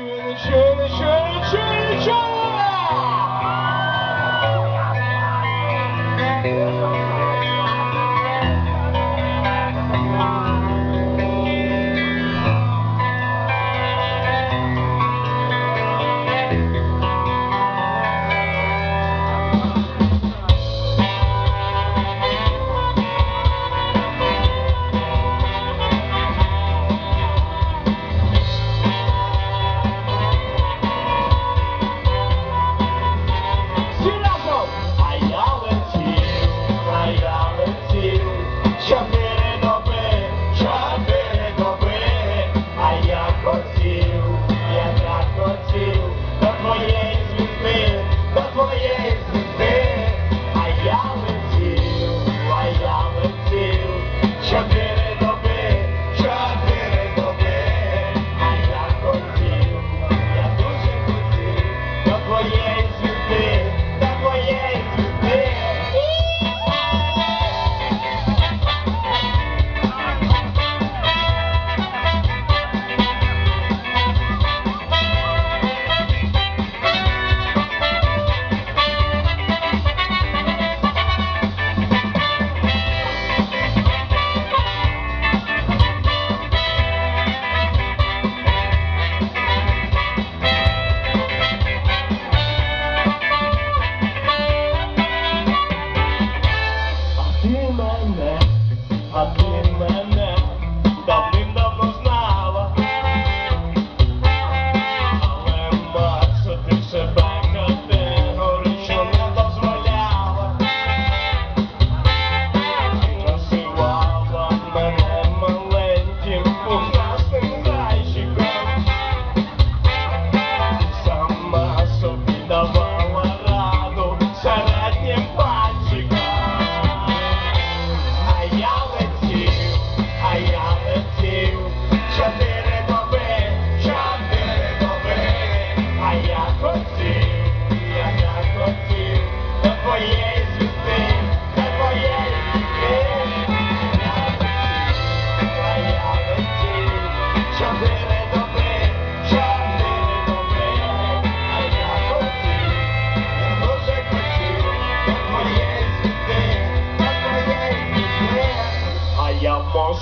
祝你祝你祝你 a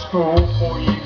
school for you.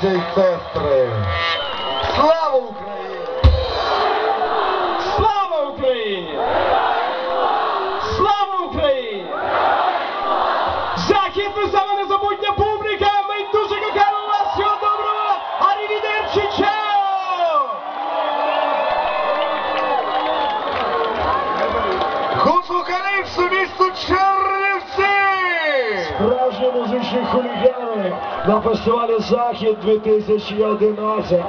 Чули! і сестри! Слава Україні! Слава Україні! Слава Україні! Захід, ви саме незабутня публіка! Ми дуже кохаємо вас! Всього доброго! Арівідерчі! Чао! Гуцулкалипсу місто Чернівці! Справжні музичні хулігани на фестивалі Захід 2011.